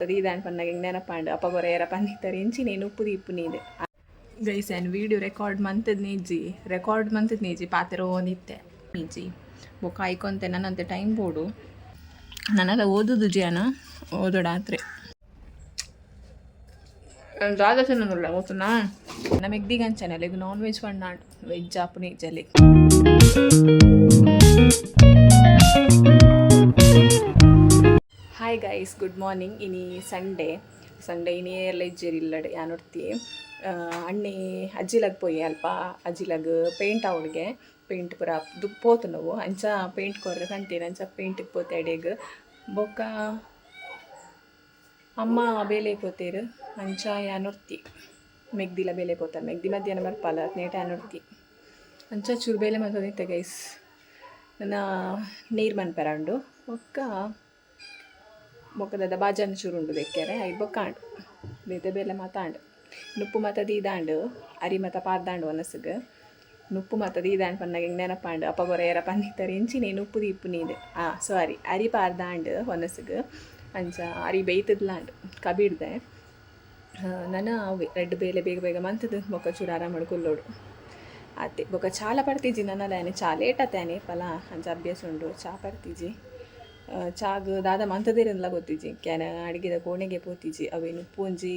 ಇದನ್ನು ಪನ್ನಾಗ ಹಿಂಗೆ ನೆನಪಾಂಡು? ಅಪ್ಪ ಬರ ಏರಪ್ಪ ಅಂದಿತ್ತಾರೆ ಇಂಚಿನ ಏನು ಉಪ್ಪು ದೀಪು ನೀದು ಗೈಸ್ ಏನು ವಿಡಿಯೋ ರೆಕಾರ್ಡ್ ಮಂತದ್ ನೀಜಿ ರೆಕಾರ್ಡ್ ಮಂತದ್ ನೀಜಿ ಪಾತ್ರ ಓದಿತ್ತೆ ನೀಜಿ ಬುಕ್ ಆಯ್ಕೊಂತೆ ನನ್ನಂತೆ ಟೈಮ್ ಬೋಡು. ನನ್ನೆಲ್ಲ ಓದುದು ಜಿಯಾನ ಓದೋಡ ಆದರೆ ದಾದಾಶ ನೋಡಲ್ಲ ಓದ್ನಾ ನಮ್ಮ ಎಗ್ದಿಗಂಚನ like non veg one not veg app ನೀಜಲ್ಲಿ Thank. Hi guys good morning ಇನಿ ಸಂಡೇ ಸಂಡೇ ಇನಿ ಎಲ್ಲ ಇಜ್ಜೇರಿಲ್ಲಡೆ ಯಾನೊಡ್ತಿ ಅಣ್ಣಿ ಅಜ್ಜಿಲಗ್ ಪೋಯಿ, ಅಲ್ಪ ಅಜ್ಜಿಲಗ್ ಪೇಂಟ್ ಅವಳಿಗೆ. ಪೇಂಟ್ ಪೂರ ಪೋತು ನಾವು. ಅಂಚ ಪೇಂಟ್ ಕೊರ್ರೆ ಕಂಟೀನಿ ಅಂಚ ಪೇಂಟಿಗೆ ಪೋತೆ ಅಡೆಗ್ ಬೊಕ್ಕ ಅಮ್ಮ ಬೇಲೆ ಪೋತೇರು. ಅಂಚ ಯಾನೊಡ್ತಿ ಮೆಗ್ದಿಲ ಬೇಲೆ ಪೋತಾರೆ ಮೆಗ್ದಿ ಮಧ್ಯಾಹ್ನ ಬರ್ಪಲ್ಲ ನೇಟ ಯಾನೊಡ್ತಿ ಅಂಚ ಚೂರು ಬೇಲೆ ಮತ್ತೊಂದಿತ್ತೆ ಗೈಸ್ ನನ್ನ ನೀರು ಮನ್ಪೆರಂಡು ಒಕ್ಕ ಬೊಕ್ಕದ ಚೂರು ಉಂಡು ಬೆಕ್ಕೆರೆ ಐ ಬೊಕ್ಕಾಂಡು ಬೇತೆ ಬೇಲೆ ಮಾತಾಂಡು ನುಪ್ಪು ಮತ ದೀದಾಂಡು ಅರಿ ಮತ ಪಾದ್ದಾಂಡು ಒನಸುಗ ನುಪ್ಪು ಮತ ದೀದಾಂಡು ಪನ್ನಗ ನೆನಪಾಂಡು ಅಪ್ಪ ಗೊರೆಯರ ಎಂಚಿ ನೀನು ಉಪ್ಪು ದೀಪು ನೀದು ಆ ಸಾರಿ ಅರಿ ಪಾರ್ದಾಂಡು ಒನಸುಗ ಅಂಚ ಅರಿ ಬೇಯ್ತದ್ಲಾಂಡ್ ಕಬಿಡ್ದೆ ನನ್ನ ರೆಡ್ ಬೇಲೆ ಬೇಗ ಬೇಗ ಮಂತದ ಬೊಕ್ಕ ಚೂರು ಆರಾಮ ಮಾಡ್ಕೊಳ್ಳೋಡು ಅತ್ತೆ ಬೊಕ್ಕ ಚಾಲ ಪಡ್ತಿಜಿ ನನ್ನದಾನೆ ಚಾ ಲೇಟ್ ಆತೇನೆ ಪಲ ಅಂಚ ಅಭ್ಯಾಸ ಉಂಡು ಚಾ ಪಡ್ತಿಜಿ ಚಾಗ್ ದಾದ ಮಂತದಿರಲ್ಲ ಗೊತ್ತಿಜಿ ಕ್ಯಾನ ಅಡಿಗೆದ ಕೋಣೆಗೆ ಪೋತಿಜಿ ಅವೇನು ಉಪ್ಪೊಂಜಿ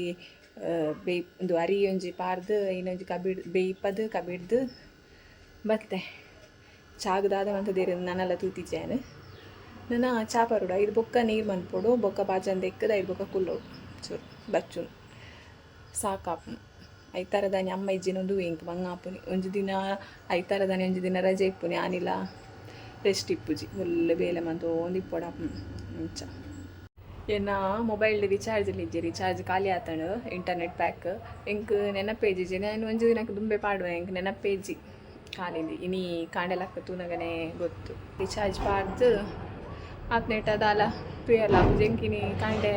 ಬೇಯ್, ಒಂದು ಒಂಜಿ ಪಾರ್ದು ಏನೊಂಜಿ ಕಬಿಡ್ ಬೇಯ್ಪದು ಕಬಿಡ್ದು. ಬತ್ತೆ ಚಾಗ್ ದಾದ ಮಂತದಿರ ನನ್ನೆಲ್ಲ ತೂತಿಜೇನು ನನ್ನ ಚಾ ಪರುಡ ಇದು ಬೊಕ್ಕ ನೀರು ಮನ್ಪೊಡು ಬೊಕ್ಕ ಬಾಜಂದ ಎಕ್ಕದ ಐದು ಬೊಕ್ಕ ಕುಲ್ಲೋಡು. ಚೂರು, ಬಚ್ಚುನು. ಸಾಕಾಪುನು. ಐತಾರದಾನಿ ಅಮ್ಮ ಇಜ್ಜಿನೊಂದು ಇಂಕ್ ಬಂಗಾಪುನಿ ಒಂಜಿ ದಿನ ಐತಾರದಾನಿ, ಒಂಜಿ ದಿನ ರಜೆ ಇಪ್ಪುನಿ ಆನಿಲ್ಲ ಇಪ್ಪುಜಿ. ಫುಲ್ ಬೇಲೆ ಮಂತು ಒಂದು ಇಪ್ಪೊಡಾಪುನು ಮೊಬೈಲ್ ಏನ ಮೊಬೈಲ್ ರಿಚಾರ್ಜ್ ಇಜ್ಜಿ ರಿಚಾರ್ಜ್ ಖಾಲಿ ಆತಂಡು ಇಂಟರ್ನೆಟ್ ಪ್ಯಾಕ್ ಎಂಕ್ ನೆನಪೇಜಿ ನಾನು ಒಂಜಿ ದಿನಕ್ಕೆ ದುಂಬೆ ಪಾಡುವ ಎಂಕ್ ನೆನಪೇಜಿ. ಖಾಲಿಂದಿ ಇನಿ ಕಾಂಡೆಲಕ್ಕ ತೂನಗನೆ ಗೊತ್ತು. ರಿಚಾರ್ಜ್ ಪಾಡ್ದು ಆತ್ನೇಟ ಅದಾಲ ಪ್ರಿಯಲ್ಲ. ಜೆಂಕಿನಿ ಕಾಂಡೆ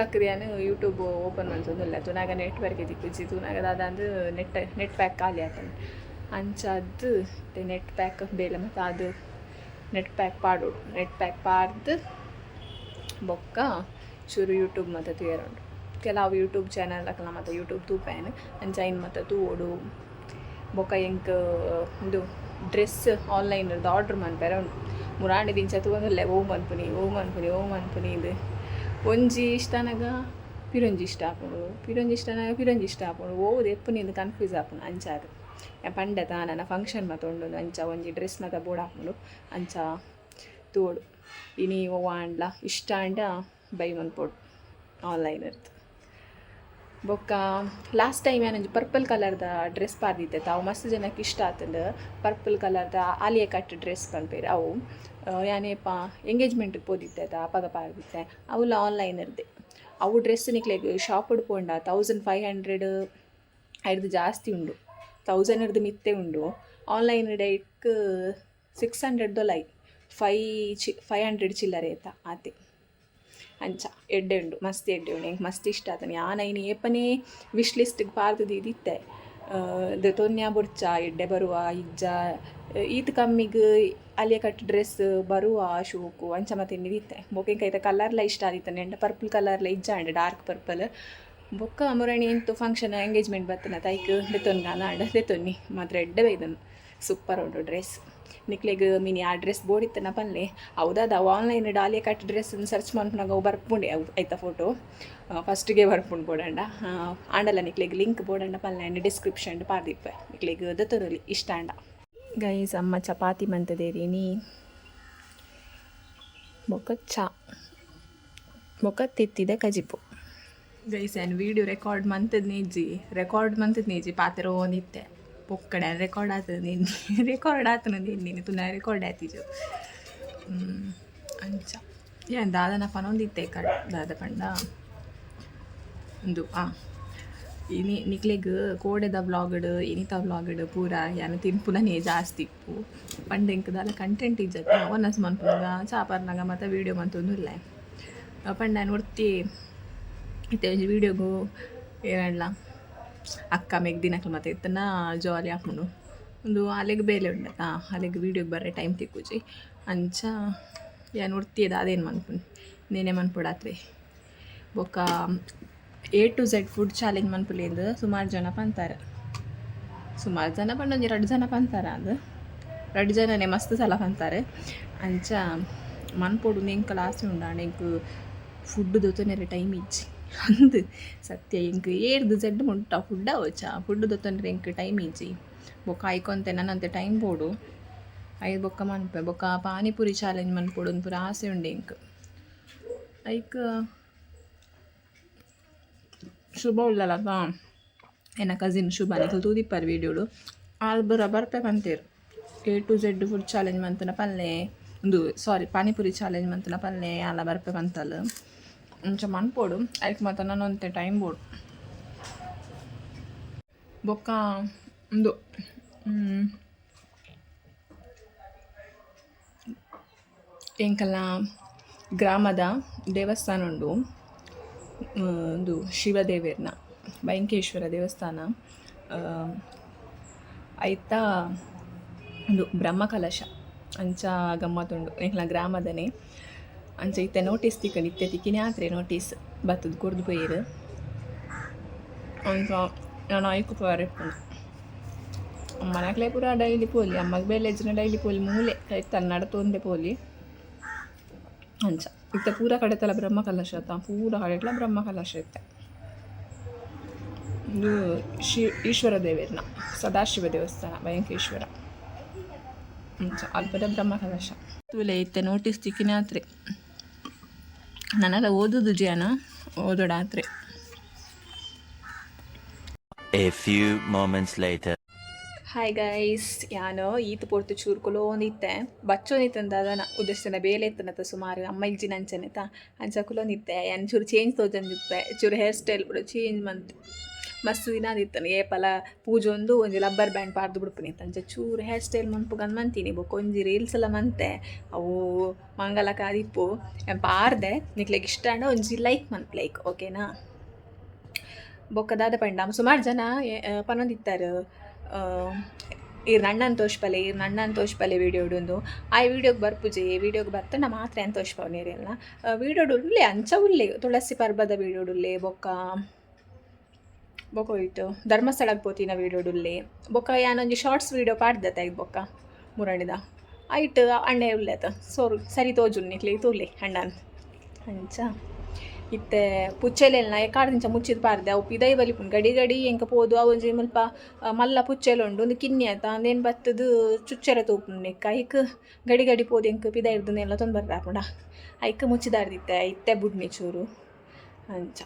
ಲಕ್ಕದಿಯಾನು ಯೂಟ್ಯೂಬ್ ಓಪನ್ ಮಾಡ್ಸೋದಿಲ್ಲ ತುನಾಗ ನೆಟ್ವರ್ಕ್ ಇದ್ದಿಕ್ಕುಜಿ ತುನಾಗ ದಾದಂದು ನೆಟ್ ನೆಟ್ ಪ್ಯಾಕ್ ಖಾಲಿ ಆತಂದು ಅಂಚದ್ದು ನೆಟ್ ಪ್ಯಾಕ್ ಬೇಲೆ ಮತ್ತು ಅದು. ನೆಟ್ ಪ್ಯಾಕ್ ಪಾಡು. ನೆಟ್ ಪ್ಯಾಕ್ ಪಾಡ್ದು ಬೊಕ್ಕ ಚೂರು ಯೂಟ್ಯೂಬ್ ಮತ್ತು ತೂಯರುಂಡು ಕೆಲವು ಯೂಟ್ಯೂಬ್ ಚಾನಲ್ ಅಕ್ಕಲ ಮತ್ತು ಯೂಟ್ಯೂಬ್ ತೂಪೇನು ಅಂಚೈನ್ ಮತ್ತು ಓಡು. ಬೊಕ್ಕ ಎಂಕ್, ಇದು ಡ್ರೆಸ್ ಆನ್ಲೈನ್ ಆರ್ಡ್ರ್ ಮನ್ಪೇರ ಉಂಡು ಮುರಾಂಡಿ ದಿಂಚ ತೂವೊಂದುಲ್ಲೆ ಓಮ್ ಮನ್ಪುನಿ ಓಮ್ ಅನ್ಪುನಿ ಓಮ್ ಅನ್ಪುನಿ ಇದು. ಒಂಜಿ ಇಷ್ಟನಾಗ ಪಿರೊಂಜಿ ಇಷ್ಟ ಆಪುಂಡು ಪಿರೊಂಜಿ ಇಷ್ಟನಾಗ ಪಿರೊಂಜಿ ಇಷ್ಟ ಆಪುಂಡು ಓದು ಎಪ್ಪುನಿಂದ ಕನ್ಫ್ಯೂಸ್ ಆಪುಂಡು ಅಂಚಾದು ಪಂಡ ತಾನನ ಫಂಕ್ಷನ್ ಮತ್ತೊಂಡು ಅಂಚ ಒಂಜಿ ಡ್ರೆಸ್ ಮಾತ ಬೋರ್ಡ್ ಹಾಕೊಂಡು ಅಂಚ ತೋಡು. ಇನಿ ಓ ಆಂಡ್ಲ ಇಷ್ಟ ಅಂಡ ಬೈ ಮನ್ಪೊಡು ಆನ್ಲೈನ್ ಇರ್ತು. ಬೊಕ್ಕ ಲಾಸ್ಟ್ ಟೈಮ್ ಏನಂಜಿ ಪರ್ಪಲ್ ಕಲರ್ದ ಡ್ರೆಸ್ ಪಾರ್ದಿತ್ತೆ ತಾವು ಮಸ್ತ್ ಜನಕ್ಕೆ ಇಷ್ಟ ಆತಂದು ಪರ್ಪಲ್ ಕಲರ್ದ ಆಲಿಯ ಕಟ್ ಡ್ರೆಸ್ ಪನ್ಪೇರು. ಅವು ಯಾನೇಪ ಎಂಗೇಜ್ಮೆಂಟ್ ಪೋದಿತ್ತೆ ತಾ, ಪಗ ಪಾರ್ದಿತ್ತೆ ಅವುಲ ಆನ್ಲೈನ್ ಇರ್ದೆ. ಅವು ಡ್ರೆಸ್ ನಿಕ್ಲೆ ಶಾಪ್ ಉಡ್ಪೊಂಡ ತೌಸಂಡ್ ಫೈವ್ ಹಂಡ್ರೆಡ್ ಐದು ಜಾಸ್ತಿ ಉಂಡು. ಹಿಡ್ದು ಮಿತ್ತೆ ಉಂಡು. ಆನ್ಲೈನ್ ಡೈಕ್ ಸಿಕ್ಸ್ ಹಂಡ್ರೆಡ್ ದೊಲೈ ಫೈ ಚಿ ಫೈವ್ ಹಂಡ್ರೆಡ್ ಚಿಲ್ಲರೆ ಆಯ್ತಾ, ಆತೆ. ಅಂಚ, ಎಡ್ಡೆ ಉಂಡು, ಮಸ್ತ್ ಎಡ್ಡೆ ಉಂಡು. ಎಂಕ್ ಮಸ್ತ್ ಇಷ್ಟ ಆತನ ಇನ್ನು ಏಪನೇ ವಿಶ್ ಲಿಸ್ಟಿಗೆ ಪಾರ್ದು ಇದಿತ್ತೆ ದ ತೊನ್ಯ ಬುಡ್ಚ ಎಡ್ಡೆ ಬರುವ, ಇಜ್ಜ ಈತ್ ಕಮ್ಮಿಗೆ ಅಲ್ಲಿಯ ಕಟ್ ಡ್ರೆಸ್ ಬರುವ, ಶೂಕು, ಅಂಚ ಮತ್ತೆ ಇನ್ನಿದಿತ್ತೆ. ಬೊಕ್ಕ ಕಲರ್ ಕಲರ್ಲ ಇಷ್ಟ ಆದಿತ್ತೆ. ಎಂಡ ಪರ್ಪಲ್ ಕಲರ್ಲ ಇಜ್ಜ ಅಂಡ ಡಾರ್ಕ್ ಪರ್ಪಲ್ ಬೊಕ್ಕ ಮುರಣಿ ಎಂತು ಫಂಕ್ಷನ್ ಎಂಗೇಜ್ಮೆಂಟ್ ಬತ್ತನ ತೈಕ್ ನಾನು ನಾಡ ದೆತೊನ್ನಿ ಮಾತ್ರ ಎಡ್ಡೆ ಬೈದನು. ಸೂಪರ್ ಉಂಡು ಡ್ರೆಸ್ ನಿಕ್ಲೆಗ್ ಮಿನಿ ಆ ಡ್ರೆಸ್ ಬೋಡಿತ್ತನ ಪಲ್ಲೆ ಹೌದಾದ, ಅವು ಆನ್ಲೈನ್ ಡಾಲಿಯ ಕಟ್ ಡ್ರೆಸ್ ಸರ್ಚ್ ಮಾಡ್ಕೊಂಡಾಗ ಅವು ಬರ್ಪುಂಡೆ. ಅವು ಆಯ್ತಾ ಫೋಟೋ ಫಸ್ಟ್ಗೆ ಬರ್ಪುಂಡು ಬೋಡಂಡ ಆಂಡಲ್ಲ ನಿಕ್ಲೆಗ್ ಲಿಂಕ್ ಬೋಡಂಡ ಪಲ್ಲೆ ಅಂಡ್ ಡಿಸ್ಕ್ರಿಪ್ಷನ್ ಪಾರ್ದಿಪ್ಪ. ನಿಕ್ಲೆಗ್ ದತ್ತೊರಲಿ ಇಷ್ಟ ಅಂಡ. ಗೈಸ್ ಅಮ್ಮ ಚಪಾತಿ ಮಂತದೇರಿ, ನೀ. ಬೊಕ್ಕ ಚಾ. ಮೊಕ್ಕ ತಿತ್ತಿದೆ ಕಜಿಪು. ಗೈಸ್, ಏನು ವೀಡಿಯೋ ರೆಕಾರ್ಡ್ ಮಂತದ್ ನೀಜಿ ರೆಕಾರ್ಡ್ ಮಂತದ್ ನೀಜಿ ಪಾತ್ರ ಓದಿತ್ತೆ ಪೊಕ್ಕಡೆ ರೆಕಾರ್ಡ್ ಆತದ ನಿನ್ನ ರೆಕಾರ್ಡ್ ಆತನ ನಿನ್ನೆ ತುಂಬ ರೆಕಾರ್ಡ್ ಆಯ್ತಿಜು ಅಂಚ. ಏನು, ದಾದನ ಪನೊಂದಿತ್ತೆ ಕಡ ದಾದ ಪಂಡ? ಒಂದು, ಆ. ಇನಿ, ನಿಕ್ಲೆಗ್ ಕೋಡೆದ ವ್ಲಾಗಡ್, ಇನಿತ ವ್ಲಾಗಡ್, ಪೂರ ಯಾನ ತಿನ್ಪುನನೇ ಜಾಸ್ತಿ ಇಪ್ಪು. ಪಂಡ ಇಂಕ್ ದಾಲ ಕಂಟೆಂಟ್ ಇಜ್ಜತ್ತೆ ಒನ್ನಸ್ ಮನ್ಪುನಗ, ಚಾಪರ್ನಾಗ ಮತ್ತು ವೀಡಿಯೋ ಮಂತೊಂದು ಇಲ್ಲ ಪಂಡ ಒರ್ತಿ ಇತ್ತೆ ಒಂಜಿ ವೀಡಿಯೋಗು ಏನಲ್ಲ, ಅಕ್ಕ ಮೆಗ್ದಿನಕ್ಲು ಮತ್ತೆ ಇತ್ತನ ಜಾಲಿ ಹಾಕೊಂಡು ಒಂದು ಅಲೆಗ್ ಬೇಲೆ ಉಂಡತ ಅಲೆಗ್ ವೀಡಿಯೋಗೆ ಬರೋ ಟೈಮ್ ತಿಕ್ಕುಜಿ. ಅಂಚ, ಯಾ ಉಡ್ತಿಯದ ಅದೇನು ಮನ್ಪುನ್ ನೇನೆ ಮನ್ಪುಡಾತ್ರಿ ಬೊಕ್ಕ A to Z food challenge ಮನ್ಪುಲಿಂದು ಸುಮಾರು ಜನ ಪಂತಾರೆ. ಸುಮಾರು ಜನ ಪಂಡೊಂಜಿ ಎರಡು ಜನ ಪಂತಾರ ಅದು. ಎರಡು ಜನನೇ ಮಸ್ತ್ ಸಲ ಪಂತಾರೆ. ಅಂಚ ಮನ್ಪೊಡು ನೆಂಕಲ ಲಾಸಿ ಉಂಡ ಎಂಕ್ ಫುಡ್ ದೊತ್ತೊನೆರೆ ಟೈಮ್ ಇಜ್ಜಿ. ಅಂದ್ ಸತ್ಯ ಎಂಕ್ ಏರ್ದು ಜೆಡ್ ಮುಂಟ ಫುಡ್ ಅವಚ ಫುಡ್ ದೊತ್ತೊಂಡ್ರೆ ಎಂಕ್ ಟೈಮ್ ಈಜಿ ಬೊಕ್ಕ ಐಕೊಂತೆ ನನ್ನಂತೆ ಟೈಮ್ ಬೋಡು ಐದು ಬೊಕ್ಕ ಮನ್ಪೆ. ಬೊಕ್ಕ ಪಾನಿಪುರಿ ಚಾಲೆಂಜ್ ಮನ್ಪೊಡು ಒಂದು ಪೂರ ಆಸೆ ಉಂಡೆ ಎಂಕ್ ಐಕ್ ಶುಭ ಉಳ್ಳಲ್ಲ ಏನ ಕಸಿನ್ ಶುಭ ನಿಖಲ್ ತೂದಿಪ್ಪರ್ ವೀಡಿಯೋಡು ಆಲ್ಬರ ಬರ್ಪೆ ಬಂತೇರು A to Z food challenge ಮಂತನ ಪಲ್ಲೆ ಒಂದು ಸಾರಿ ಪಾನಿಪುರಿ ಚಾಲೆಂಜ್ ಮಂತನ ಪಲ್ಲೆ ಎಲ್ಲ ಬರ್ಪೆ ಬಂತಲ್ಲ ಇಂಚ ಮನ್ಪೋಡು ಅದಕ್ಕೆ ಮತ್ತೆ ನನ್ನೊಂತೆ ಟೈಮ್ ಬೋಡು ಬೊಕ್ಕ ಒಂದು ಮ್, ಎಂಕಲ್ನ ಗ್ರಾಮದ ದೇವಸ್ಥಾನ ಉಂಡು. ಒಂದು ಶಿವದೇವೇರ್ನ ಬೈಂಕೇಶ್ವರ ದೇವಸ್ಥಾನ. ಐತ ಒಂದು ಬ್ರಹ್ಮಕಲಶ ಅಂಚ ಗಮ್ಮತ್ತುಂಡು ಎಂಕ್ಲ ಗ್ರಾಮದನೆ. ಅಂಚ ಇತ್ತೆ ನೋಟಿಸ್ ತಿಕ್ಕಂಡು ಇತ್ತೆ ತಿಕ್ಕಿನೇ ಆತ್ರೆ ನೋಟಿಸ್ ಬತ್ತದ ಕುರ್ದು ಪೋಯಿರು ಅಂಚ ನಾನು ಐಕು ಪೋರೆಪ್ಪುಂಡು ಅಮ್ಮನಕ್ಲೆ ಪೂರ ಡೈಲಿ ಪೋಲಿ, ಅಮ್ಮಗೆ ಬೇಲೆಜ್ಜಿನ ಡೈಲಿ ಪೋಲಿ, ಮೂಲೆ ತನ್ನಡ ನಡತೊಂದೆ ಪೋಲಿ. ಅಂಚ. ಇತ್ತ ಪೂರ ಕಡೆತಲ ಬ್ರಹ್ಮ ಕಲಶ ಆತ, ಪೂರ ಕಡೆಟ್ಲ ಬ್ರಹ್ಮ ಕಲಶ ಇತ್ತೆ. ಇದು ಶಿ, ಈಶ್ವರ ದೇವೇರ್ನ, ಸದಾಶಿವ ದೇವಸ್ಥಾನ ಭಯಂಕೇಶ್ವರ ಅಂಚ, ಅಲ್ಪದ ಬ್ರಹ್ಮ ಕಲಶ ತುಲೆ ಇತ್ತೆ ನೋಟಿಸ್ ತಿಕ್ಕಿನಾತ್ರೆ ನನ್ನೆಲ್ಲ ಓದುದು ಜ್ಞಾನ ಓದೋಡಾತ್ರೆ A few moments later. Hi guys ಯಾನು ಈತ ಪೊರ್ತು ಚೂರು ಕುಲೋನಿತ್ತೆ ಬಚ್ಚೋನಿತ್ತಂದಾದ ಉದ್ದೇಶನ ಬೇಲೆ ಇತ್ತನತ ಸುಮಾರು ಅಮ್ಮ ಇಜ್ಜಿ ನಂಚನೆತ ಅಂಚ ಕುಲೋನಿತ್ತೆ ಏನು ಚೂರು ಚೇಂಜ್ ತೋಜಂದಿತ್ತೆ ಚೂರು ಹೇರ್ ಸ್ಟೈಲ್ ಕೂಡ ಚೇಂಜ್ ಮಂತ್. ಮಸ್ತ್ ದಿನ ಏ ಏಪಲ ಪೂಜೆ ಒಂದು ಲಬ್ಬರ್ ಬ್ಯಾಂಡ್ ಪಾರ್ದು ಬಿಡ್ಪಿನಿ ಅಂತ. ಚೂರು ಹೇರ್ ಸ್ಟೈಲ್ ಮನ್ಪುಗಂದು ಮಂತೀನಿ ಬೊಕ್ಕೊಂಜಿ ರೀಲ್ಸ್ ಎಲ್ಲ ಮಂತೆ. ಅವು, ಮಂಗಲ ಕಾದಿಪ್ಪು. ಪಾರ್ದೆ ನಿಕ್ಲೆಗ್ ಇಷ್ಟ ಅಂಡ ಒಂಜಿ ಲೈಕ್ ಮಂತ್ ಲೈಕ್ ಓಕೆನಾ ಬೊಕ್ಕದಾದ ಪಂಡ ಸುಮಾರು ಜನ ಪನೊಂದಿತ್ತಾರೆ ಈ ನಣ್ಣನ್ ತೋಷ್ಪಲೆ ಈ ನಣ್ಣನ್ ತೋಷ್ಪಲೆ ವಿಡಿಯೋ ಇಡೋದು ಆ ವೀಡಿಯೋಗೆ ಬರ್ಪುಜೆ ವೀಡಿಯೋಗೆ ನಾ ಮಾತ್ರ ಏನು ತೋಷ್ಪವನೇರಿಯಲ್ಲ ವೀಡಿಯೋ ಉಳ್ಳೆ ಅಂಚ ಉಳ್ಳೆ, ತುಳಸಿ ಪರ್ಬದ ವೀಡಿಯೋ ಉಳ್ಳೆ ಬೊಕ್ಕ ಬೊಕ್ಕ ಹೋಯ್ತು ಧರ್ಮಸ್ಥಳಕ್ಕೆ ಪೋತಿನ ವೀಡಿಯೋ ಡುಲ್ಲಿ ಬೊಕ್ಕ ಯಾನೊಂಜಿ ಶಾರ್ಟ್ಸ್ ವೀಡಿಯೋ ಪಾಡ್ದತ್ತ ಇದು ಬೊಕ್ಕ, ಮುರಣಿದ. ಐಟ್ ಅಣ್ಣೆ ಉಳ್ಳೇತ. ಸೋರು, ಸರಿ ತೋಜು ನಿಕ್ಲಿ ತೂಲಿ ಅಣ್ಣನ ಅಂಚ ಇತ್ತೆ ಪುಚ್ಚೆಲೆಲ್ನ ಎಕಾಡ್ದಿಂಚ ಮುಚ್ಚಿದ ಪಾರ್ದೆ ಅವು ಪಿದೈ ಬಲಿಪುಂಡು ಗಡಿ ಗಡಿ ಎಂಕ ಪೋದು. ಅವೊಂಜಿ ಮುಲ್ಪ ಮಲ್ಲ ಪುಚ್ಚೆಲೆ ಉಂಡು ಒಂದು ಕಿನ್ನಿ ಆತ ಅಂದೇನು ಬತ್ತದು? ಚುಚ್ಚೆರೆ ನೆಕ್ಕ. ಐಕ್, ಗಡಿ ಗಡಿ ಪೋದು ಎಂಕ ಪಿದೈ ಇರ್ದನ್ನೆಲ್ಲ ತೊಂದು ಬರ್ದಾಪುಂಡ ಐಕ್ ಮುಚ್ಚಿದಾರ್ದಿತ್ತೆ, ಇತ್ತೆ ಬುಡ್ನಿ ಚೂರು. ಅಂಚ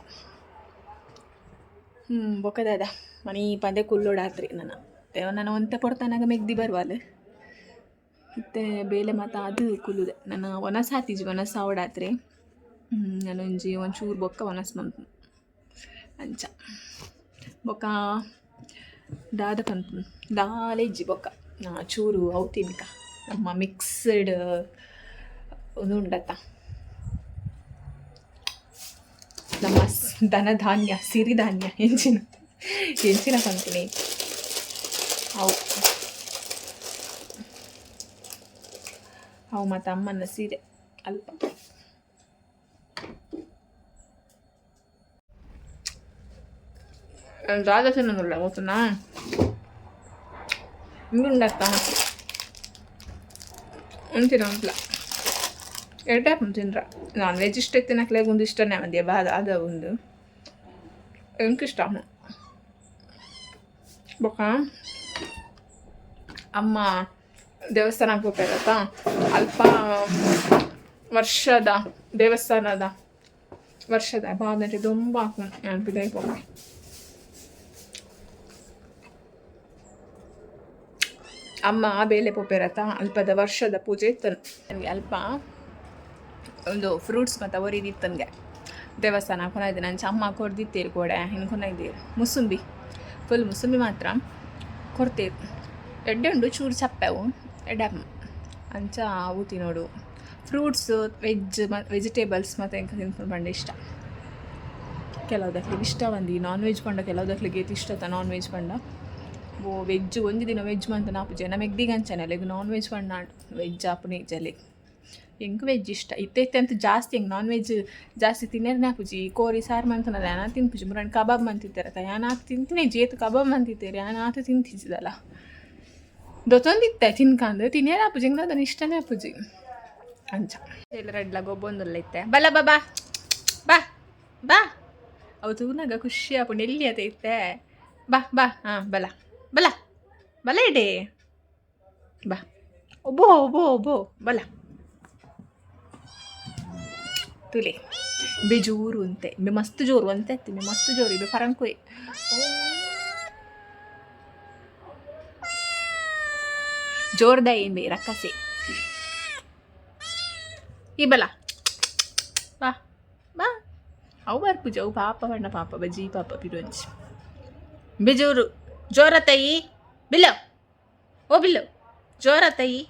ಬೊಕ್ಕದಾದ ಮನಿ ಪಂದೆ ಕುಲ್ಲೋಡಾತ್ರಿ ದೇವ ನಾನು ಒಂತ ಕೊಡ್ತಾನಾಗ ಮೆಗ್ದಿ ಬರ್ವಾಲೆ ಮತ್ತೆ ಬೇಲೆ ಮಾತ ಅದು ಕುಲ್ಲುದೆ. ನನ್ನ ಒನಸ್ ಹಾತಿಜಿ ಒನಸ್ ಆವಡಾತ್ರಿ ನಾನು ಒಂಜಿ ಒಂಚೂರು ಬೊಕ್ಕ ಒನಸ್ ಮಂತು ಅಂಚ. ಬೊಕ್ಕ ದಾದ ಪಂತ ಇಜ್ಜಿ ಬೊಕ್ಕ. ಚೂರು ಔತಿನ್ಕ ನಮ್ಮ ಮಿಕ್ಸ್ಡ್ ಇದು ಉಂಡತ್ತ. ನಮ್ಮ ಸ್- ಧನಧಾನ್ಯ ಸಿರಿಧಾನ್ಯ ಹೆಂಚಿನ ಹೆಂಚಿನ ಪಂತೀನಿ ಅವು ಅವು ಮತ್ತು ಅಮ್ಮನ ಸೀರೆ ಅಲ್ಪ ದ್ವಾದಶನಲ್ಲ ಗೊತ್ತನಾ ಹಿಂಗುಂಡತ್ತ ಉಂತಿನ ಉಂಟ್ಲ ಎರಡೇ ತಿಂದ್ರ? ನಾನ್ ವೆಜ್ ಇಷ್ಟ ತಿನ್ನಕ್ಲೆ ಒಂದು ಇಷ್ಟನೇ ಮಂದಿ ಬಾದ ಅದ ಒಂದು. ಎಂಕ್ ಇಷ್ಟ ಬೊಕ ಅಮ್ಮ ದೇವಸ್ಥಾನಕ್ಕೆ ಹೋಗ್ತಾರತ್ತ ಅಲ್ಪ ವರ್ಷದ, ದೇವಸ್ಥಾನದ ವರ್ಷದ ಬಾದಂದ್ರೆ ತುಂಬ ನೆನಪಿದೆ ಬೊಕ್ಕ ಅಮ್ಮ? ಬೇಲೆ ಪೊಪ್ಪೆರತ್ತ ಅಲ್ಪದ ವರ್ಷದ ಪೂಜೆ ಇತ್ತು. ನನಗೆ ಅಲ್ಪ ಒಂದು ಫ್ರೂಟ್ಸ್ ಮತ್ತು ಅವರಿದಿತ್ತು ನನಗೆ ದೇವಸ್ಥಾನ ಕೊನಾಯ್ದು ನನ್ನ ಚಮ್ಮ ಕೊಡ್ದಿತ್ತೀರಿ ಕೊಡೆ ಹಿಂಗೆ ಇದ್ದೀರಿ ಮುಸುಂಬಿ. ಫುಲ್ ಮುಸುಂಬಿ ಮಾತ್ರ ಕೊಡ್ತೀರಿ. ಎಡ್ಡೆ ಉಂಡು, ಚೂರು ಚಪ್ಪೆವು ಎಡ್ಡೆ ಅಂಚ ಊತಿ ನೋಡು. ಫ್ರೂಟ್ಸ್ ವೆಜ್ ಮ ವೆಜಿಟೇಬಲ್ಸ್ ಮತ್ತು ಹೆಂಗೆ ತಿನ್ಕೊಂಡು ಬಂಡೆ ಇಷ್ಟ. ಕೆಲವುದಕ್ಕೆ ಇಷ್ಟ ಬಂದು ನಾನ್ ವೆಜ್ ಪಂಡ ಕೆಲವುದಕ್ಕೆ ಗೇತ್ ಇಷ್ಟ ನಾನ್ ವೆಜ್ ಪಂಡ. ಓ ವೆಜ್ ಒಂದು ದಿನ ವೆಜ್ ಮಂತ ನಾಪು ಜನ ಮೆಗ್ದಿಗೆ ಅಂಚನಲ್ಲ ನಾನ್ ವೆಜ್ ಪಂಡ ವೆಜ್ ಆಪ್ ಜಲೆ. ಹೆಂಗೆ ವೆಜ್ ಇಷ್ಟ? ಇತ್ತೈತೆ ಅಂತ ಜಾಸ್ತಿ ಹೆಂಗೆ ನಾನ್ ವೆಜ್ ಜಾಸ್ತಿ ತಿನ್ನೋದು ನಾ ಪೂಜಿ ಕೋರಿ ಸಾರು ಮಂತನಲ್ಲ ಯಾನ ತಿನ್ಪುಜಿ ಮುರಣ್ ಕಬಾಬ್ ಮಂತಿದ್ದಾರತ ಯಾನಾತ ತಿಂತೀನಿ ಜೇತು ಕಬಾಬ್ ಮಂತಿದ್ದೀರಿ ಯಾನಾತ ತಿಂತಿದ್ದಲ್ಲ ದೊತ್ತೊಂದಿತ್ತೆ ತಿನ್ಕಂದು. ತಿನ್ನೇರು ಆಪುಜಿ ಹೆಂಗೆ ಅದನ್ನು ಇಷ್ಟನೇ ಆಪುಜಿ ಅಂಚ. ಎಲ್ಲರಡ್ಲ ಗೊಬ್ಬೊಂದಲ್ಲ ಇತ್ತೆ. ಬಲ ಬಾ ಬಾ ಬಾ. ಬಾ ಅವು ತೂನಾಗ ಖುಷಿ ಆಪುಂಡು ಎಲ್ಲಿ ಅದೈತೆ ಬಾ ಬಾ ಹಾಂ ಬಲ. ಬಲ. ಬಲ ಇಡೇ. ಬಾ. ಒಬ್ಬೋ ಒಬ್ಬೋ ಒಬ್ಬೋ. ಬಲ. ತುಲೆ. ಬೇಜೋರು ಅಂತೆ, ಬೆ ಮಸ್ತ್ ಜೋರು ಅಂತೆ, ಅತ್ತಿ ಮಸ್ತ್ ಜೋರು ಇಬೆ ಪರಂಕುಯ್ ಜೋರ್ದ ಏನ್ ಬೇ, ರಕ್ಕಸೆ. ಈ ಬಲ. ಬಾ ಬಾ. ಅವು ಬರ್ಪುಜ ಅವು ಪಾಪ, ಬಣ್ಣ ಪಾಪ, ಬಜ್ಜಿ ಪಾಪ ಪಿರುಂಚಿ ಬೇಜೋರು ಜೋರ ತೈ. ಬಿಲ್ಲ. ಓ ಬಿಲ್ಲು. ಜೋರ ತೈ.